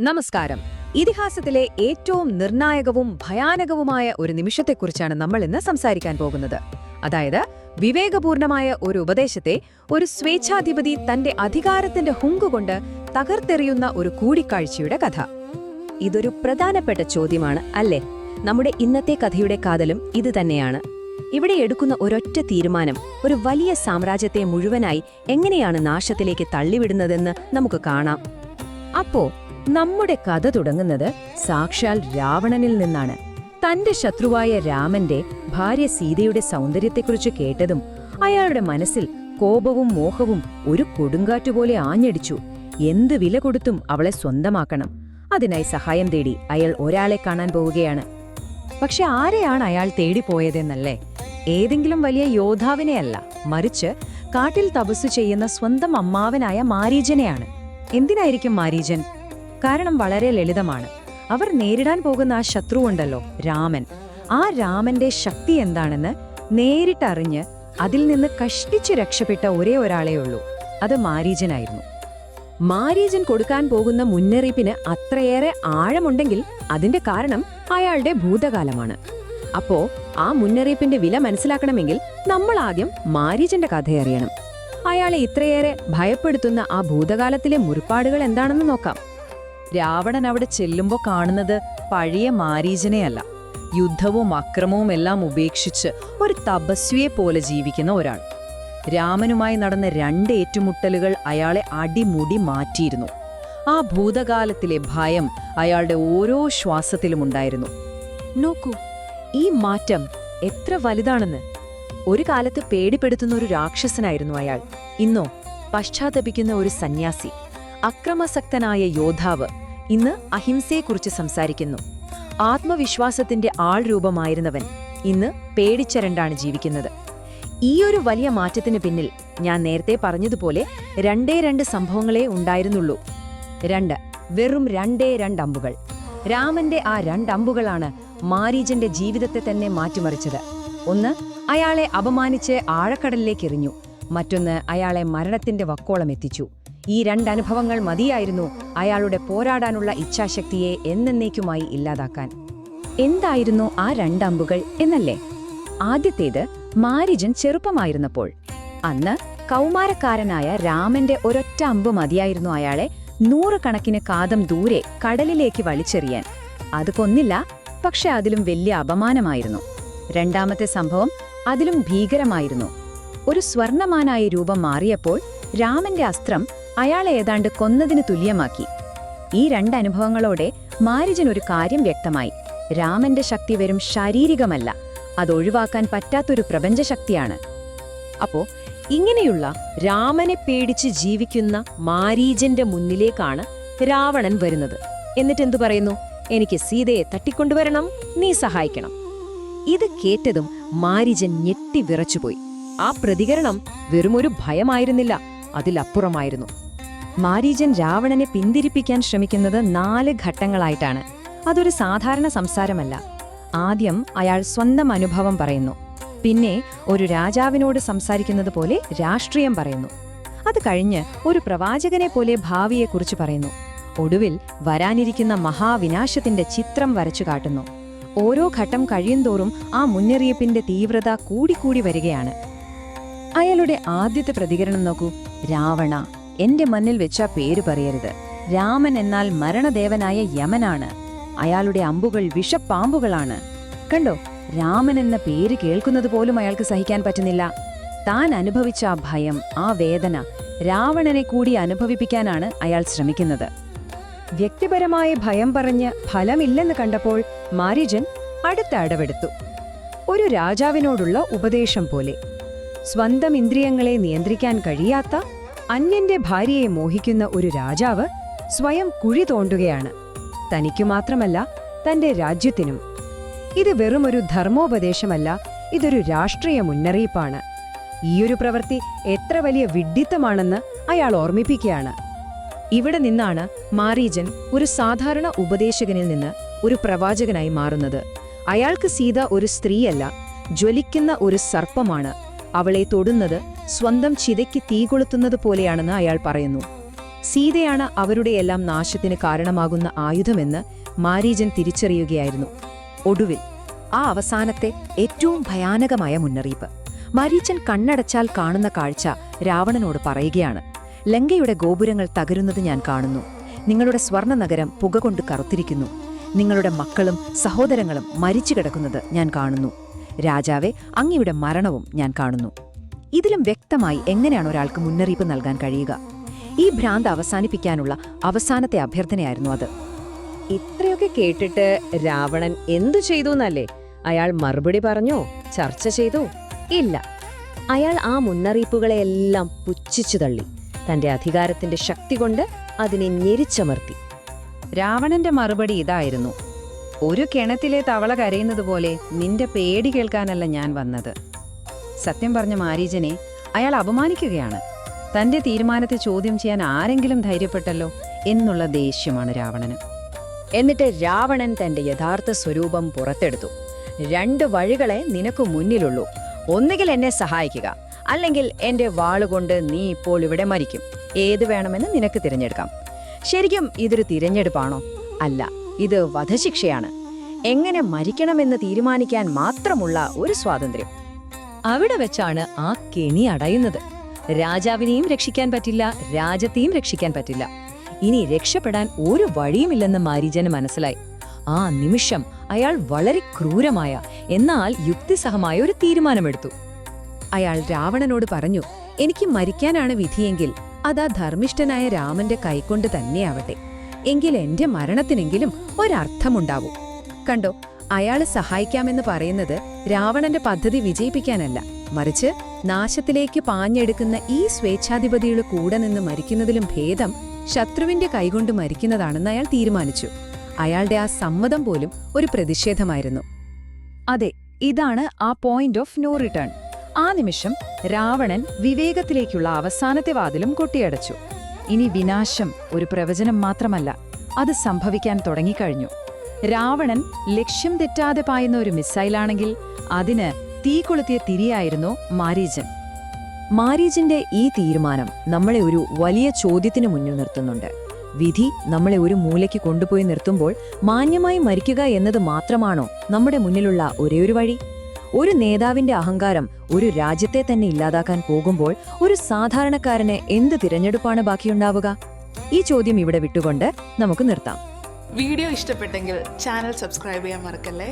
നമസ്കാരം. ഇതിഹാസത്തിലെ ഏറ്റവും നിർണായകവും ഭയാനകവുമായ ഒരു നിമിഷത്തെക്കുറിച്ചാണ് നമ്മൾ ഇന്ന് സംസാരിക്കാൻ പോകുന്നത്. അതായത് വിവേകപൂർണമായ ഒരു ഉപദേശത്തെ ഒരു സ്വേച്ഛാധിപതി തന്റെ അധികാരത്തിന്റെ ഹുങ്കുകൊണ്ട് തകർത്തെറിയുന്ന ഒരു കൂടിക്കാഴ്ചയുടെ കഥ. ഇതൊരു പ്രധാനപ്പെട്ട ചോദ്യമാണ് അല്ലേ? നമ്മുടെ ഇന്നത്തെ കഥയുടെ കാതലും ഇത് തന്നെയാണ്. ഇവിടെ എടുക്കുന്ന ഒരൊറ്റ തീരുമാനം ഒരു വലിയ സാമ്രാജ്യത്തെ മുഴുവനായി എങ്ങനെയാണ് നാശത്തിലേക്ക് തള്ളിവിടുന്നതെന്ന് നമുക്ക് കാണാം. അപ്പോ നമ്മുടെ കഥ തുടങ്ങുന്നത് സാക്ഷാൽ രാവണനിൽ നിന്നാണ്. തന്റെ ശത്രുവായ രാമന്റെ ഭാര്യ സീതയുടെ സൗന്ദര്യത്തെക്കുറിച്ച് കേട്ടതും അയാളുടെ മനസ്സിൽ കോപവും മോഹവും ഒരു കൊടുങ്കാറ്റുപോലെ ആഞ്ഞടിച്ചു. എന്ത് വില കൊടുത്തും അവളെ സ്വന്തമാക്കണം. അതിനായി സഹായം തേടി അയാൾ ഒരാളെ കാണാൻ പോവുകയാണ്. പക്ഷെ ആരെയാണ് അയാൾ തേടിപ്പോയതെന്നല്ലേ? ഏതെങ്കിലും വലിയ യോദ്ധാവിനെയല്ല. മറിച്ച് കാട്ടിൽ തപസ്സു ചെയ്യുന്ന സ്വന്തം അമ്മാവനായ മാരീജനെയാണ്. എന്തിനായിരിക്കും മാരീജൻ? കാരണം വളരെ ലളിതമാണ്. അവർ നേരിടാൻ പോകുന്ന ആ ശത്രുവുണ്ടല്ലോ രാമൻ. ആ രാമന്റെ ശക്തി എന്താണെന്ന് നേരിട്ടറിഞ്ഞ് അതിൽ നിന്ന് കഷ്ടിച്ച് രക്ഷപ്പെട്ട ഒരേ ഒരാളേ ഉള്ളൂ. അത് മാരീജനായിരുന്നു. മാരീജൻ കൊടുക്കാൻ പോകുന്ന മുന്നറിയിപ്പിന് അത്രയേറെ ആഴമുണ്ടെങ്കിൽ അതിന്റെ കാരണം അയാളുടെ ഭൂതകാലമാണ്. അപ്പോ ആ മുന്നറിയിപ്പിന്റെ വില മനസ്സിലാക്കണമെങ്കിൽ നമ്മൾ ആദ്യം മാരീജന്റെ കഥയറിയണം അയാളെ ഇത്രയേറെ ഭയപ്പെടുത്തുന്ന ആ ഭൂതകാലത്തിലെ മുറിപ്പാടുകൾ എന്താണെന്ന് നോക്കാം. രാവണൻ അവിടെ ചെല്ലുമ്പോൾ കാണുന്നത് പഴയ മാരീജനെയല്ല. യുദ്ധവും അക്രമവും എല്ലാം ഉപേക്ഷിച്ച് ഒരു തപസ്വിയെ പോലെ ജീവിക്കുന്ന ഒരാൾ. രാമനുമായി നടന്ന രണ്ട് ഏറ്റുമുട്ടലുകൾ അയാളെ അടിമുടി മാറ്റിയിരുന്നു. ആ ഭൂതകാലത്തിലെ ഭയം അയാളുടെ ഓരോ ശ്വാസത്തിലും ഉണ്ടായിരുന്നു. നോക്കൂ ഈ മാറ്റം എത്ര വലുതാണെന്ന്. ഒരു കാലത്ത് പേടിപ്പെടുത്തുന്ന ഒരു രാക്ഷസനായിരുന്നു അയാൾ. ഇന്നോ പശ്ചാത്തപിക്കുന്ന ഒരു സന്യാസി. അക്രമസക്തനായ യോദ്ധാവ് ഇന്ന് അഹിംസയെക്കുറിച്ച് സംസാരിക്കുന്നു. ആത്മവിശ്വാസത്തിന്റെ ആൾ രൂപമായിരുന്നവൻ ഇന്ന് പേടിച്ചരണ്ടാണ് ജീവിക്കുന്നത്. ഈ ഒരു വലിയ മാറ്റത്തിന് പിന്നിൽ ഞാൻ നേരത്തെ പറഞ്ഞതുപോലെ രണ്ടേ രണ്ട് സംഭവങ്ങളെ ഉണ്ടായിരുന്നുള്ളൂ. രണ്ട് വെറും രണ്ടേ രണ്ടമ്പുകൾ രാമന്റെ ആ രണ്ടമ്പുകളാണ് മാരീജന്റെ ജീവിതത്തെ തന്നെ മാറ്റിമറിച്ചത്. ഒന്ന് അയാളെ അപമാനിച്ച് ആഴക്കടലിലേക്ക് എറിഞ്ഞു. മറ്റൊന്ന് അയാളെ മരണത്തിന്റെ വക്കോളം എത്തിച്ചു. ഈ രണ്ടനുഭവങ്ങൾ മതിയായിരുന്നു അയാളുടെ പോരാടാനുള്ള ഇച്ഛാശക്തിയെ എന്നേക്കുമായി ഇല്ലാതാക്കാൻ. എന്തായിരുന്നു ആ രണ്ടമ്പുകൾ എന്നല്ലേ? ആദ്യത്തേത് മാരിജൻ ചെറുപ്പമായിരുന്നപ്പോൾ. അന്ന് കൗമാരക്കാരനായ രാമന്റെ ഒരൊറ്റ അമ്പ് മതിയായിരുന്നു അയാളെ നൂറുകണക്കിന് കാതം ദൂരെ കടലിലേക്ക് വലിച്ചെറിയാൻ. അത് കൊന്നില്ല പക്ഷെ അതിലും വലിയ അപമാനമായിരുന്നു. രണ്ടാമത്തെ സംഭവം അതിലും ഭീകരമായിരുന്നു. ഒരു സ്വർണമാനായ രൂപം മാറിയപ്പോൾ രാമന്റെ അസ്ത്രം അയാളെ ഏതാണ്ട് കൊന്നതിന് തുല്യമാക്കി. ഈ രണ്ടനുഭവങ്ങളോടെ മാരിജൻ ഒരു കാര്യം വ്യക്തമായി. രാമന്റെ ശക്തി വെറും ശാരീരികമല്ല. അത് അതൊഴിവാക്കാൻ പറ്റാത്തൊരു പ്രപഞ്ചശക്തിയാണ്. അപ്പോ ഇങ്ങനെയുള്ള രാമനെ പേടിച്ച് ജീവിക്കുന്ന മാരീജന്റെ മുന്നിലേക്കാണ് രാവണൻ വരുന്നത്. എന്നിട്ട് എന്തു പറയുന്നു? എനിക്ക് സീതയെ തട്ടിക്കൊണ്ടുവരണം നീ സഹായിക്കണം. ഇത് കേട്ടതും മാരിജൻ ഞെട്ടി വിറച്ചുപോയി. ആ പ്രതികരണം വെറുമൊരു ഭയമായിരുന്നില്ല. അതിലപ്പുറമായിരുന്നു. മാരീജൻ രാവണനെ പിന്തിരിപ്പിക്കാൻ ശ്രമിക്കുന്നത് നാല് ഘട്ടങ്ങളായിട്ടാണ്. അതൊരു സാധാരണ സംസാരമല്ല. ആദ്യം അയാൾ സ്വന്തം അനുഭവം പറയുന്നു. പിന്നെ ഒരു രാജാവിനോട് സംസാരിക്കുന്നത് പോലെ രാഷ്ട്രീയം പറയുന്നു. അത് കഴിഞ്ഞ് ഒരു പ്രവാചകനെ പോലെ ഭാവിയെക്കുറിച്ച് പറയുന്നു. ഒടുവിൽ വരാനിരിക്കുന്ന മഹാവിനാശത്തിന്റെ ചിത്രം വരച്ചു കാട്ടുന്നു. ഓരോ ഘട്ടം കഴിയുന്തോറും ആ മുന്നറിയിപ്പിന്റെ തീവ്രത കൂടിക്കൂടി വരികയാണ്. അയാളുടെ ആദ്യത്തെ പ്രതികരണം നോക്കൂ. രാവണ. എന്റെ മണ്ണിൽ വെച്ച പേര് പറയരുത്. രാമൻ എന്നാൽ മരണദേവനായ യമനാണ്. അയാളുടെ അമ്പുകൾ വിഷപ്പാമ്പുകളാണ്. കണ്ടോ രാമൻ എന്ന പേര് കേൾക്കുന്നത് പോലും അയാൾക്ക് സഹിക്കാൻ പറ്റുന്നില്ല. താൻ അനുഭവിച്ച ആ ഭയം ആ വേദന രാവണനെ കൂടി അനുഭവിപ്പിക്കാനാണ് അയാൾ ശ്രമിക്കുന്നത്. വ്യക്തിപരമായ ഭയം പറഞ്ഞ് ഫലമില്ലെന്ന് കണ്ടപ്പോൾ മാരിജൻ അടുത്ത അടവെടുത്തു. ഒരു രാജാവിനോടുള്ള ഉപദേശം പോലെ. സ്വന്തം ഇന്ദ്രിയങ്ങളെ നിയന്ത്രിക്കാൻ കഴിയാത്ത അന്യന്റെ ഭാര്യയെ മോഹിക്കുന്ന ഒരു രാജാവ് സ്വയം കുഴി തോണ്ടുകയാണ്. തനിക്കു മാത്രമല്ല തന്റെ രാജ്യത്തിനും. ഇത് വെറുമൊരു ധർമ്മോപദേശമല്ല ഇതൊരു രാഷ്ട്രീയ മുന്നറിയിപ്പാണ്. ഈയൊരു പ്രവൃത്തി എത്ര വലിയ വിഡ്ഢിത്തമാണെന്ന് അയാൾ ഓർമ്മിപ്പിക്കുകയാണ്. ഇവിടെ നിന്നാണ് മാരീജൻ ഒരു സാധാരണ ഉപദേശകനിൽ നിന്ന് ഒരു പ്രവാചകനായി മാറുന്നത്. അയാൾക്ക് സീത ഒരു സ്ത്രീയല്ല ജ്വലിക്കുന്ന ഒരു സർപ്പമാണ്. അവളെ തൊടുന്നത് സ്വന്തം ചിതയ്ക്ക് തീ കൊളുത്തുന്നത് പോലെയാണെന്ന് അയാൾ പറയുന്നു. സീതയാണ് അവരുടെയെല്ലാം നാശത്തിന് കാരണമാകുന്ന ആയുധമെന്ന് മാരീജൻ തിരിച്ചറിയുകയായിരുന്നു. ഒടുവിൽ ആ അവസാനത്തെ ഏറ്റവും ഭയാനകമായ മുന്നറിയിപ്പ്. മാരീച്ചൻ കണ്ണടച്ചാൽ കാണുന്ന കാഴ്ച രാവണനോട് പറയുകയാണ്. ലങ്കയുടെ ഗോപുരങ്ങൾ തകരുന്നത് ഞാൻ കാണുന്നു. നിങ്ങളുടെ സ്വർണ നഗരം പുക കൊണ്ട് കറുത്തിരിക്കുന്നു. നിങ്ങളുടെ മക്കളും സഹോദരങ്ങളും മരിച്ചു കിടക്കുന്നത് ഞാൻ കാണുന്നു. രാജാവെ അങ്ങയുടെ മരണവും ഞാൻ കാണുന്നു. ഇതിലും വ്യക്തമായി എങ്ങനെയാണ് ഒരാൾക്ക് മുന്നറിയിപ്പ് നൽകാൻ കഴിയുക? ഈ ഭ്രാന്ത് അവസാനിപ്പിക്കാനുള്ള അവസാനത്തെ അഭ്യർത്ഥനയായിരുന്നു അത്. ഇത്രയൊക്കെ കേട്ടിട്ട് രാവണൻ എന്തു ചെയ്തു എന്നല്ലേ? അയാൾ മറുപടി പറഞ്ഞോ? ചർച്ച ചെയ്തു? ഇല്ല. അയാൾ ആ മുന്നറിയിപ്പുകളെയെല്ലാം പുച്ഛിച്ചു തള്ളി. തന്റെ അധികാരത്തിന്റെ ശക്തി കൊണ്ട് അതിനെ ഞെരിച്ചമർത്തി. രാവണന്റെ മറുപടി ഇതായിരുന്നു. ഒരു കിണറ്റിലെ തവള കരയുന്നത് പോലെ നിന്റെ പേടി കേൾക്കാനല്ല ഞാൻ വന്നത്. സത്യം പറഞ്ഞ മാരീജനെ അയാൾ അപമാനിക്കുകയാണ്. തന്റെ തീരുമാനത്തെ ചോദ്യം ചെയ്യാൻ ആരെങ്കിലും ധൈര്യപ്പെട്ടല്ലോ എന്നുള്ള ദേഷ്യമാണ് രാവണന്. എന്നിട്ട് രാവണൻ തന്റെ യഥാർത്ഥ സ്വരൂപം പുറത്തെടുത്തു. രണ്ട് വഴികളെ നിനക്ക് മുന്നിലുള്ളൂ. ഒന്നുകിൽ എന്നെ സഹായിക്കുക അല്ലെങ്കിൽ എന്റെ വാളുകൊണ്ട് നീ ഇപ്പോൾ ഇവിടെ മരിക്കും. ഏത് വേണമെന്ന് നിനക്ക് തിരഞ്ഞെടുക്കാം. ശരിക്കും ഇതൊരു തിരഞ്ഞെടുപ്പാണോ? അല്ല ഇത് വധശിക്ഷയാണ്. എങ്ങനെ മരിക്കണമെന്ന് തീരുമാനിക്കാൻ മാത്രമുള്ള ഒരു സ്വാതന്ത്ര്യം. അവിടെ വെച്ചാണ് ആ കെണി അടയുന്നത്. രാജാവിനെയും രക്ഷിക്കാൻ പറ്റില്ല രാജ്യത്തെയും രക്ഷിക്കാൻ പറ്റില്ല. ഇനി രക്ഷപ്പെടാൻ ഒരു വഴിയുമില്ലെന്ന് മാരീജന് മനസ്സിലായി. ആ നിമിഷം അയാൾ വളരെ ക്രൂരമായ എന്നാൽ യുക്തിസഹമായ ഒരു തീരുമാനമെടുത്തു. അയാൾ രാവണനോട് പറഞ്ഞു എനിക്ക് മരിക്കാനാണ് വിധിയെങ്കിൽ അതാ ധർമ്മിഷ്ഠനായ രാമന്റെ കൈകൊണ്ട് തന്നെയാവട്ടെ. എങ്കിൽ എന്റെ മരണത്തിനെങ്കിലും ഒരർത്ഥമുണ്ടാവൂ. കണ്ടോ അയാൾ സഹായിക്കാമെന്ന് പറയുന്നത് രാവണന്റെ പദ്ധതി വിജയിപ്പിക്കാനല്ല. മറിച്ച് നാശത്തിലേക്ക് പാഞ്ഞെടുക്കുന്ന ഈ സ്വേച്ഛാധിപതിയുടെ കൂടെ നിന്ന് മരിക്കുന്നതിലും ഭേദം ശത്രുവിന്റെ കൈകൊണ്ട് മരിക്കുന്നതാണെന്ന് അയാൾ തീരുമാനിച്ചു. അയാളുടെ ആ സമ്മതം പോലും ഒരു പ്രതിഷേധമായിരുന്നു. അതെ ഇതാണ് ആ പോയിന്റ് ഓഫ് നോ റിട്ടേൺ ആ നിമിഷം രാവണൻ വിവേകത്തിലേക്കുള്ള അവസാനത്തെ വാതിലും കൊട്ടിയടച്ചു. ഇനി വിനാശം ഒരു പ്രവചനം മാത്രമല്ല. അത് സംഭവിക്കാൻ തുടങ്ങിക്കഴിഞ്ഞു. രാവണൻ ലക്ഷ്യം തെറ്റാതെ പായുന്ന ഒരു മിസൈലാണെങ്കിൽ അതിന് തീ കൊളുത്തിയ തിരിയായിരുന്നു മാരീജൻ. മാരീജിന്റെ ഈ തീരുമാനം നമ്മളെ ഒരു വലിയ ചോദ്യത്തിന് മുന്നിൽ നിർത്തുന്നുണ്ട്. വിധി നമ്മളെ ഒരു മൂലയ്ക്ക് കൊണ്ടുപോയി നിർത്തുമ്പോൾ മാന്യമായി മരിക്കുക എന്നത് മാത്രമാണോ നമ്മുടെ മുന്നിലുള്ള ഒരേയൊരു വഴി? ഒരു നേതാവിന്റെ അഹങ്കാരം ഒരു രാജ്യത്തെ തന്നെ ഇല്ലാതാക്കാൻ പോകുമ്പോൾ ഒരു സാധാരണക്കാരന് എന്ത് തിരഞ്ഞെടുപ്പാണ് ബാക്കിയുണ്ടാവുക? ഈ ചോദ്യം ഇവിടെ വിട്ടുകൊണ്ട് നമുക്ക് നിർത്താം. വീഡിയോ ഇഷ്ടപ്പെട്ടെങ്കിൽ ചാനൽ സബ്സ്ക്രൈബ് ചെയ്യാൻ മറക്കല്ലേ?